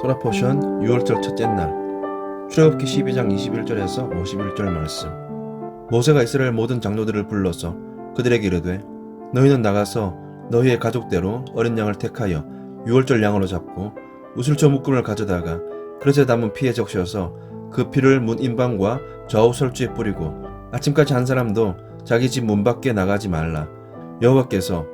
토라 포션 6월절 첫째 날 출애굽기 12장 21절에서 51절 말씀. 모세가 이스라엘 모든 장로들을 불러서 그들에게 이르되 너희는 나가서 너희의 가족대로 어린 양을 택하여 6월절 양으로 잡고 우슬초 묶음을 가져다가 그릇에 담은 피에 적셔서 그 피를 문 인방과 좌우 설주에 뿌리고 아침까지 한 사람도 자기 집 문 밖에 나가지 말라. 여호와께서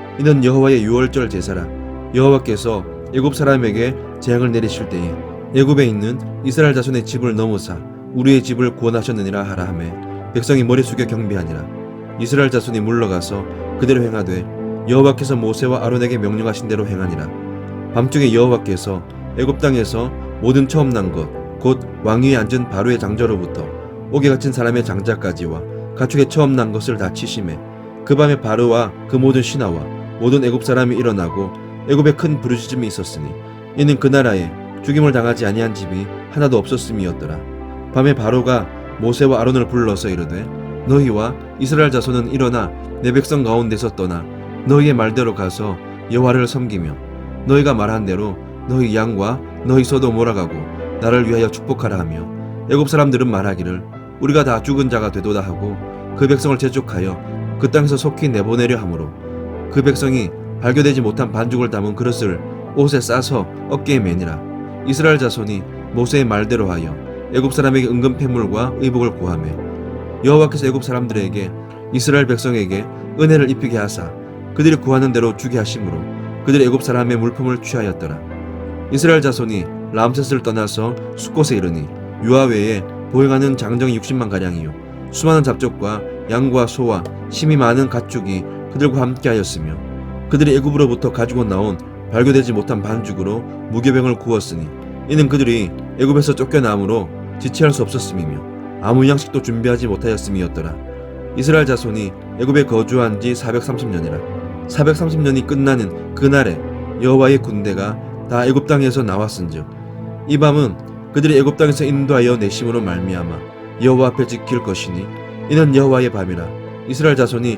이는 여호와의 유월절 제사라. 여호와께서 애굽 사람에게 재앙을 내리실 때에 애굽에 있는 이스라엘 자손의 집을 넘으사 우리의 집을 구원하셨느니라 하라 하매 백성이 머리 숙여 경배하니라. 이스라엘 자손이 물러가서 그대로 행하되 여호와께서 모세와 아론에게 명령하신 대로 행하니라. 밤중에 여호와께서 애굽 땅에서 모든 처음 난 것 곧 왕위에 앉은 바로의 장자로부터 옥에 갇힌 사람의 장자까지와 가축의 처음 난 것을 다 치심해 그 밤에 바로와 그 모든 신하와 모든 애굽 사람이 일어나고 애굽에 큰 부르짖음이 있었으니 이는 그 나라에 죽임을 당하지 아니한 집이 하나도 없었음이었더라. 밤에 바로가 모세와 아론을 불러서 이르되 너희와 이스라엘 자손은 일어나 내 백성 가운데서 떠나 너희의 말대로 가서 여호와를 섬기며 너희가 말한 대로 너희 양과 너희 소도 몰아가고 나를 위하여 축복하라 하며 애굽 사람들은 말하기를 우리가 다 죽은 자가 되도다 하고 그 백성을 재촉하여 그 땅에서 속히 내보내려 하므로 그 백성이 발교되지 못한 반죽을 담은 그릇을 옷에 싸서 어깨에 매니라. 이스라엘 자손이 모세의 말대로 하여 애굽 사람에게 은금 패물과 의복을 구하며 여호와께서 애굽 사람들에게 이스라엘 백성에게 은혜를 입히게 하사 그들이 구하는 대로 주게 하심으로 그들이 애굽 사람의 물품을 취하였더라. 이스라엘 자손이 람셋을 떠나서 숫곳에 이르니 유아 외에 보행하는 장정이 60만 가량이요. 수많은 잡족과 양과 소와 심이 많은 가축이 그들과 함께하였으며 그들이 애굽으로부터 가지고 나온 발교되지 못한 반죽으로 무교병을 구웠으니 이는 그들이 애굽에서 쫓겨남으로 지체할 수 없었음이며 아무 양식도 준비하지 못하였음이었더라. 이스라엘 자손이 애굽에 거주한 지 430년이라 430년이 끝나는 그날에 여호와의 군대가 다 애굽 땅에서 나왔은즉 이 밤은 그들이 애굽 땅에서 인도하여 내심으로 말미암아 여호와 앞에 지킬 것이니 이는 여호와의 밤이라. 이스라엘 자손이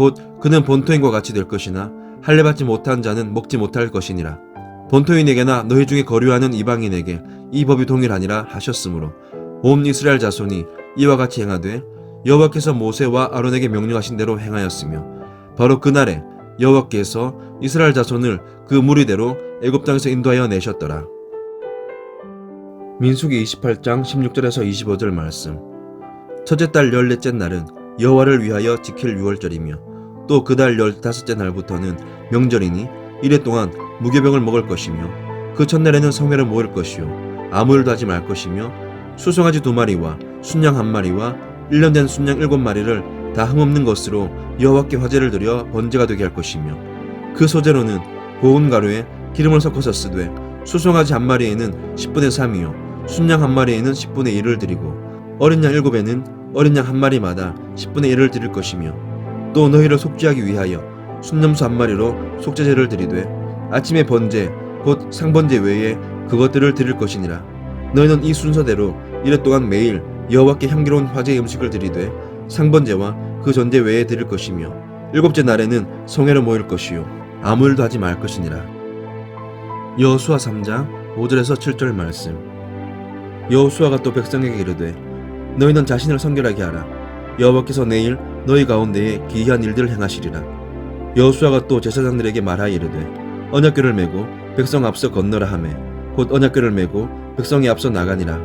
곧 그는 본토인과 같이 될 것이나 할례 받지 못한 자는 먹지 못할 것이니라 본토인에게나 너희 중에 거류하는 이방인에게 이 법이 동일하니라 하셨으므로 온 이스라엘 자손이 이와 같이 행하되 여호와께서 모세와 아론에게 명령하신 대로 행하였으며 바로 그날에 여호와께서 이스라엘 자손을 그 무리대로 애굽 땅에서 인도하여 내셨더라. 민수기 28장 16절에서 25절 말씀. 첫째 달 열넷째 날은 여호와를 위하여 지킬 유월절이며 또 그달 열다섯째 날부터는 명절이니 이래 동안 무교병을 먹을 것이며 그 첫날에는 성회를 모을 것이요 아무 일도 하지 말 것이며 수송아지 두 마리와 순양 한 마리와 일년된 순양 일곱 마리를 다 흠없는 것으로 여호와께 화제를 드려 번제가 되게 할 것이며 그 소재로는 고운 가루에 기름을 섞어서 쓰되 수송아지 한 마리에는 10분의 3이요 순양 한 마리에는 10분의 1을 드리고 어린 양 일곱에는 어린 양 한 마리마다 10분의 1을 드릴 것이며 또 너희를 속죄하기 위하여 순념수 한 마리로 속죄제를 드리되 아침에 번제 곧 상번제 외에 그것들을 드릴 것이니라. 너희는 이 순서대로 이래 동안 매일 여호와께 향기로운 화제 음식을 드리되 상번제와 그 전제 외에 드릴 것이며 일곱째 날에는 성회를 모일 것이요 아무 일도 하지 말 것이니라. 여호수아 3장 5절에서 7절 말씀. 여호수아가 또 백성에게 이르되 너희는 자신을 성결하게 하라. 여호와께서 내일 너희 가운데에 기이한 일들을 행하시리라. 여호수아가 또 제사장들에게 말하여 이르되 언약궤를 메고 백성 앞서 건너라 하매 곧 언약궤를 메고 백성이 앞서 나가니라.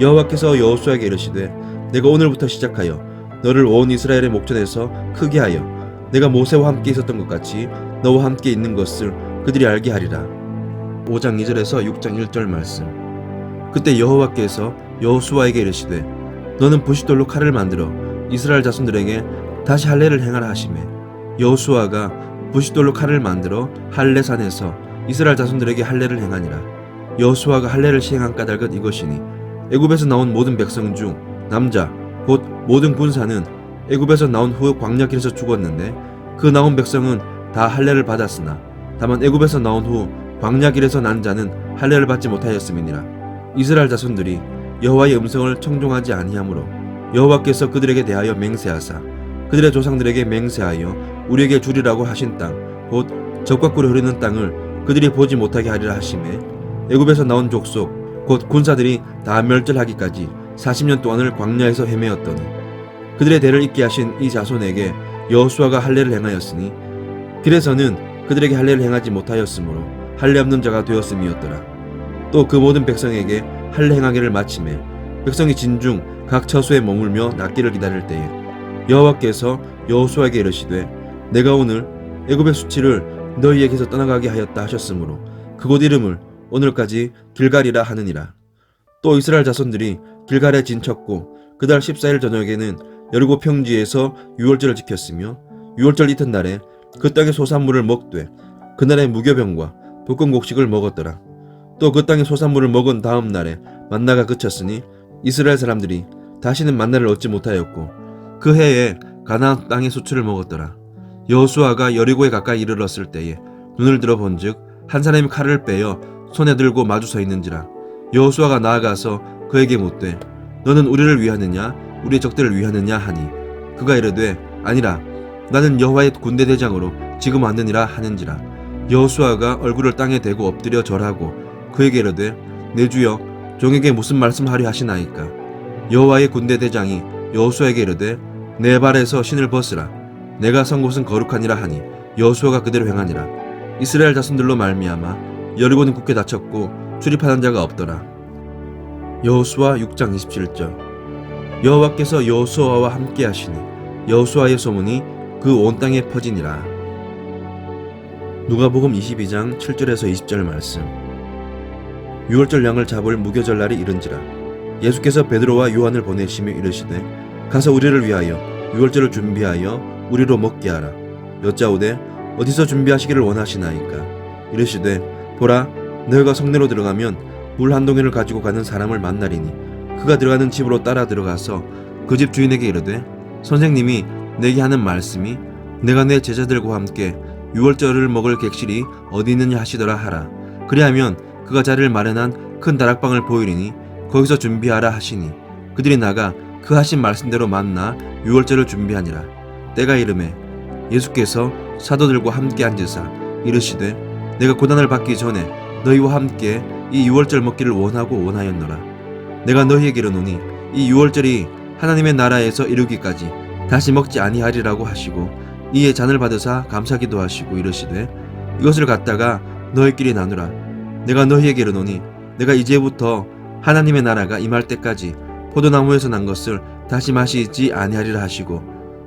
여호와께서 여호수아에게 이르시되 내가 오늘부터 시작하여 너를 온 이스라엘의 목전에서 크게 하여 내가 모세와 함께 있었던 것 같이 너와 함께 있는 것을 그들이 알게 하리라. 5장 2절에서 6장 1절 말씀. 그때 여호와께서 여호수아에게 이르시되 너는 부싯돌로 칼을 만들어 이스라엘 자손들에게 다시 할례를 행하라 하시매 여호수아가 부싯돌로 칼을 만들어 할례산에서 이스라엘 자손들에게 할례를 행하니라. 여호수아가 할례를 시행한 까닭은 이것이니 애굽에서 나온 모든 백성 중 남자 곧 모든 군사는 애굽에서 나온 후 광야길에서 죽었는데 그 나온 백성은 다 할례를 받았으나 다만 애굽에서 나온 후 광야길에서 난 자는 할례를 받지 못하였음이니라. 이스라엘 자손들이 여호와의 음성을 청종하지 아니하므로 여호와께서 그들에게 대하여 맹세하사 그들의 조상들에게 맹세하여 우리에게 주리라고 하신 땅 곧 적과 꿀이 흐르는 땅을 그들이 보지 못하게 하리라 하심에 애굽에서 나온 족속 곧 군사들이 다 멸절하기까지 40년 동안을 광야에서 헤매었더니 그들의 대를 잇게 하신 이 자손에게 여호수아가 할례를 행하였으니 길에서는 그들에게 할례를 행하지 못하였으므로 할례 없는 자가 되었음이었더라. 또 그 모든 백성에게 할례 행하기를 마침에 백성이 진중 각 처소에 머물며 낫기를 기다릴 때에 여호와께서 여호수아에게 이르시되 내가 오늘 애굽의 수치를 너희에게서 떠나가게 하였다 하셨으므로 그곳 이름을 오늘까지 길갈이라 하느니라. 또 이스라엘 자손들이 길갈에 진쳤고 그달 14일 저녁에는 여리고 평지에서 유월절을 지켰으며 유월절 이튿날에 그 땅의 소산물을 먹되 그날의 무교병과 볶은 곡식을 먹었더라. 또 그 땅의 소산물을 먹은 다음 날에 만나가 그쳤으니 이스라엘 사람들이 다시는 만나를 얻지 못하였고 그 해에 가나안 땅의 수출을 먹었더라. 여호수아가 여리고에 가까이 이르렀을 때에 눈을 들어 본즉 한 사람이 칼을 빼어 손에 들고 마주 서 있는지라. 여호수아가 나아가서 그에게 묻되 너는 우리를 위하느냐? 우리 적들을 위하느냐? 하니 그가 이르되 아니라 나는 여호와의 군대 대장으로 지금 왔느니라 하는지라. 여호수아가 얼굴을 땅에 대고 엎드려 절하고 그에게 이르되 내 주여 종에게 무슨 말씀하려 하시나이까? 여호와의 군대 대장이 여호수아에게 이르되 내 발에서 신을 벗으라. 내가 선 곳은 거룩하니라 하니 여호수아가 그대로 행하니라. 이스라엘 자손들로 말미암아 여리고는 굳게 닫혔고 출입하는 자가 없더라. 여호수아 6장 27절. 여호와께서 여호수아와 함께 하시니 여호수아의 소문이 그 온 땅에 퍼지니라. 누가복음 22장 7절에서 20절 말씀 유월절 양을 잡을 무교절 날이 이른지라. 예수께서 베드로와 요한을 보내시며 이르시되 가서 우리를 위하여 유월절을 준비하여 우리로 먹게 하라. 여짜오되 어디서 준비하시기를 원하시나이까? 이르시되 보라 너희가 성내로 들어가면 물 한 동이를 가지고 가는 사람을 만나리니 그가 들어가는 집으로 따라 들어가서 그 집 주인에게 이르되 선생님이 내게 하는 말씀이 내가 내 제자들과 함께 유월절을 먹을 객실이 어디 있느냐 하시더라 하라. 그리하면 그가 자리를 마련한 큰 다락방을 보이리니 거기서 준비하라 하시니 그들이 나가 그 하신 말씀대로 만나 유월절을 준비하니라. 때가 이름에 예수께서 사도들과 함께 앉으사 이르시되 내가 고난을 받기 전에 너희와 함께 이 유월절 먹기를 원하고 원하였노라. 내가 너희에게 이르노니 이 유월절이 하나님의 나라에서 이루기까지 다시 먹지 아니하리라고 하시고 이에 잔을 받으사 감사기도 하시고 이르시되 이것을 갖다가 너희끼리 나누라 내가 너희에게 이르노니 내가 이제부터 하나님의 나라가 임할 때까지 포도나무에서 난 것을 다시 마시지 아니하리라 하시고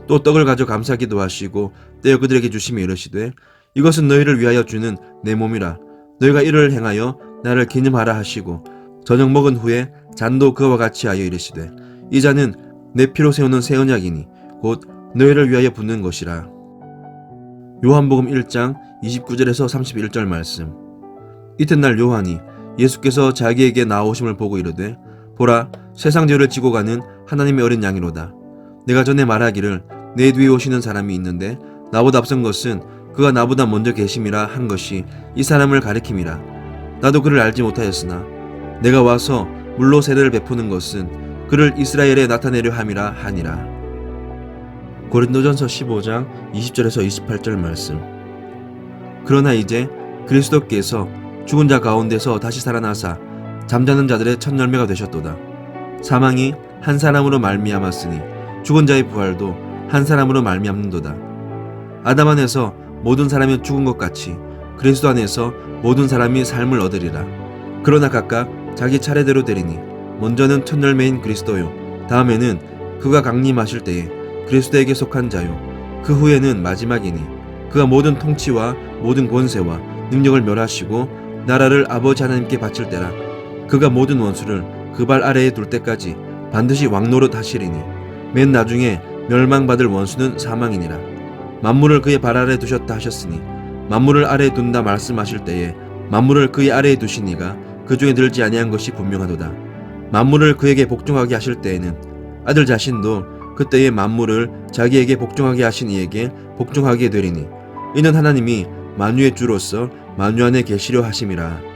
또 떡을 가져 감사기도 하시고 떼어 그들에게 주시며 이르시되 이것은 너희를 위하여 주는 내 몸이라. 너희가 이를 행하여 나를 기념하라 하시고 저녁 먹은 후에 잔도 그와 같이 하여 이르시되 이 잔은 내 피로 세우는 새 언약이니 곧 너희를 위하여 붓는 것이라. 요한복음 1장 29절에서 31절 말씀 이튿날 요한이 예수께서 자기에게 나오심을 보고 이르되 보라 세상 죄를 지고 가는 하나님의 어린 양이로다. 내가 전에 말하기를 내 뒤에 오시는 사람이 있는데 나보다 앞선 것은 그가 나보다 먼저 계심이라 한 것이 이 사람을 가리킴이라. 나도 그를 알지 못하였으나 내가 와서 물로 세례를 베푸는 것은 그를 이스라엘에 나타내려 함이라 하니라. 고린도전서 15장 20절에서 28절 말씀. 그러나 이제 그리스도께서 죽은 자 가운데서 다시 살아나사 잠자는 자들의 첫 열매가 되셨도다. 사망이 한 사람으로 말미암았으니 죽은 자의 부활도 한 사람으로 말미암는도다. 아담 안에서 모든 사람이 죽은 것 같이 그리스도 안에서 모든 사람이 삶을 얻으리라. 그러나 각각 자기 차례대로 되리니 먼저는 첫 열매인 그리스도요. 다음에는 그가 강림하실 때에 그리스도에게 속한 자요. 그 후에는 마지막이니 그가 모든 통치와 모든 권세와 능력을 멸하시고 나라를 아버지 하나님께 바칠 때라. 그가 모든 원수를 그 발 아래에 둘 때까지 반드시 왕노릇 하시리니 맨 나중에 멸망받을 원수는 사망이니라. 만물을 그의 발 아래 두셨다 하셨으니 만물을 아래에 둔다 말씀하실 때에 만물을 그의 아래에 두시니가 그 중에 들지 아니한 것이 분명하도다. 만물을 그에게 복종하게 하실 때에는 아들 자신도 그때의 만물을 자기에게 복종하게 하신 이에게 복종하게 되리니 이는 하나님이 만유의 주로서 만유 안에 계시려 하심이라.